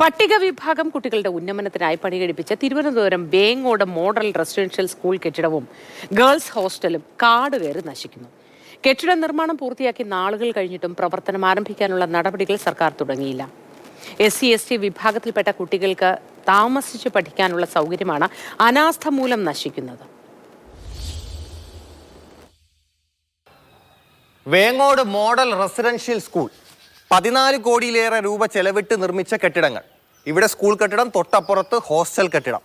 പട്ടിക വിഭാഗം കുട്ടികളുടെ ഉന്നമനത്തിനായി പണികഴിപ്പിച്ച Thiruvananthapuram Vengode model residential school കെട്ടിടവും ഗേൾസ് ഹോസ്റ്റലും കാട് കയറി നശിക്കുന്നു. കെട്ടിട നിർമ്മാണം പൂർത്തിയാക്കി നാളുകൾ കഴിഞ്ഞിട്ടും പ്രവർത്തനം ആരംഭിക്കാനുള്ള നടപടികൾ സർക്കാർ തുടങ്ങിയില്ല. എസ് സി എസ് ടി വിഭാഗത്തിൽപ്പെട്ട കുട്ടികൾക്ക് താമസിച്ച് പഠിക്കാനുള്ള സൗകര്യമാണ് അനാസ്ഥ മൂലം നശിക്കുന്നത്. വേങ്ങോട് മോഡൽ റെസിഡൻഷ്യൽ സ്കൂൾ പതിനാല് കോടിയിലേറെ രൂപ ചെലവിട്ട് നിർമ്മിച്ച കെട്ടിടങ്ങൾ. ഇവിടെ സ്കൂൾ കെട്ടിടം തൊട്ടപ്പുറത്ത് ഹോസ്റ്റൽ കെട്ടിടം.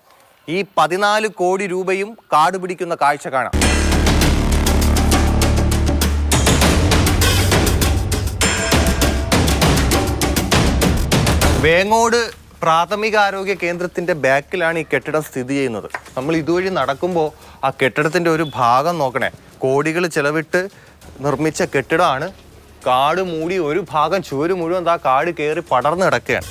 ഈ പതിനാല് കോടി രൂപയും കാട് പിടിക്കുന്ന കാഴ്ച കാണാം. വേങ്ങോട് പ്രാഥമിക ആരോഗ്യ കേന്ദ്രത്തിന്റെ ബാക്കിലാണ് ഈ കെട്ടിടം സ്ഥിതി ചെയ്യുന്നത്. നമ്മൾ ഇതുവഴി നടക്കുമ്പോൾ ആ കെട്ടിടത്തിന്റെ ഒരു ഭാഗം നോക്കണേ. കോടികൾ ചെലവിട്ട് നിർമ്മിച്ച കെട്ടിടമാണ് കാട് മൂടി ഒരു ഭാഗം ചുവര് മുഴുവൻ ആ കാട് കയറി പടർന്നു കിടക്കുകയാണ്.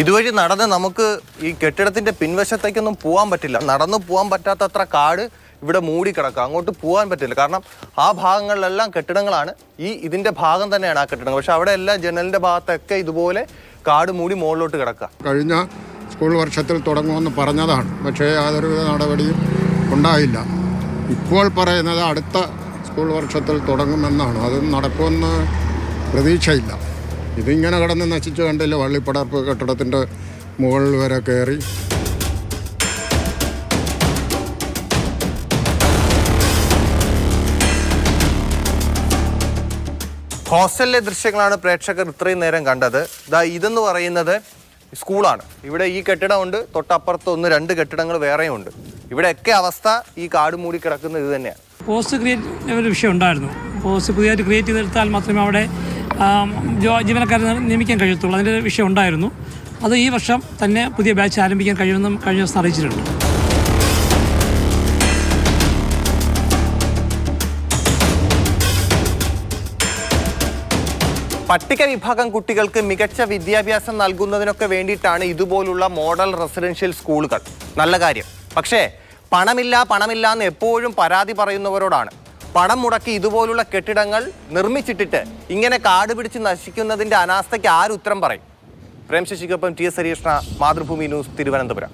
ഇതുവഴി നടന്ന് നമുക്ക് ഈ കെട്ടിടത്തിന്റെ പിൻവശത്തേക്കൊന്നും പോകാൻ പറ്റില്ല. നടന്നു പോകാൻ പറ്റാത്തത്ര കാട് ഇവിടെ മൂടി കിടക്കുക. അങ്ങോട്ട് പോകാൻ പറ്റില്ല. കാരണം ആ ഭാഗങ്ങളിലെല്ലാം കെട്ടിടങ്ങളാണ്. ഈ ഇതിന്റെ ഭാഗം തന്നെയാണ് ആ കെട്ടിടങ്ങൾ. പക്ഷെ അവിടെ എല്ലാം ജനലിന്റെ ഭാഗത്തൊക്കെ ഇതുപോലെ കാട് മൂടി മുകളിലോട്ട് കിടക്കുക. കഴിഞ്ഞ സ്കൂൾ വർഷത്തിൽ തുടങ്ങുമെന്ന് പറഞ്ഞതാണ്. പക്ഷേ യാതൊരുവിധ നടപടിയും ഉണ്ടായില്ല. ഇപ്പോൾ പറയുന്നത് അടുത്ത സ്കൂൾ വർഷത്തിൽ തുടങ്ങുമെന്നാണ്. അത് നടക്കുമെന്ന് പ്രതീക്ഷയില്ല. ഇതിങ്ങനെ കിടന്ന് നശിച്ചു കണ്ടില്ല വള്ളിപ്പടർപ്പ് കെട്ടിടത്തിന്റെ മുകളിൽ വരെ കയറി. ഹോസ്റ്റലിലെ ദൃശ്യങ്ങളാണ് പ്രേക്ഷകർ ഇത്രയും നേരം കണ്ടത്. ഇതാ ഇതെന്ന് പറയുന്നത് സ്കൂളാണ്. ഇവിടെ ഈ കെട്ടിടമുണ്ട് തൊട്ടപ്പുറത്ത് ഒന്ന് രണ്ട് കെട്ടിടങ്ങൾ വേറെയും ഉണ്ട് ഇവിടെയൊക്കെ അവസ്ഥ ഈ കാട് മൂടി കിടക്കുന്ന ഇത് തന്നെയാണ്. പോസ്റ്റ് ക്രിയേറ്റ് ഒരു വിഷയം ഉണ്ടായിരുന്നു. പോസ്റ്റ് പുതിയതായിട്ട് ക്രിയേറ്റ് ചെയ്തെടുത്താൽ മാത്രമേ അവിടെ ജീവനക്കാരെ നിയമിക്കാൻ കഴിയത്തുള്ളൂ. അതിന്റെ ഒരു വിഷയം ഉണ്ടായിരുന്നു. അത് ഈ വർഷം തന്നെ പുതിയ ബാച്ച് ആരംഭിക്കാൻ കഴിയുമെന്നും കഴിഞ്ഞ ദിവസം അറിയിച്ചിട്ടുണ്ട്. പട്ടിക വിഭാഗം കുട്ടികൾക്ക് മികച്ച വിദ്യാഭ്യാസം നൽകുന്നതിനൊക്കെ വേണ്ടിയിട്ടാണ് ഇതുപോലുള്ള മോഡൽ റെസിഡൻഷ്യൽ സ്കൂളുകൾ. നല്ല കാര്യം. പക്ഷേ പണമില്ല പണമില്ല എന്ന് എപ്പോഴും പരാതി പറയുന്നവരോടാണ്. പണം മുടക്കി ഇതുപോലുള്ള കെട്ടിടങ്ങൾ നിർമ്മിച്ചിട്ടിട്ട് ഇങ്ങനെ കാട് പിടിച്ച് നശിക്കുന്നതിന്റെ അനാസ്ഥയ്ക്ക് ആരുത്തരം പറയും? പ്രേം ശശിക്കൊപ്പം ടി എസ് ഹരീഷ്ണ മാതൃഭൂമി ന്യൂസ് തിരുവനന്തപുരം.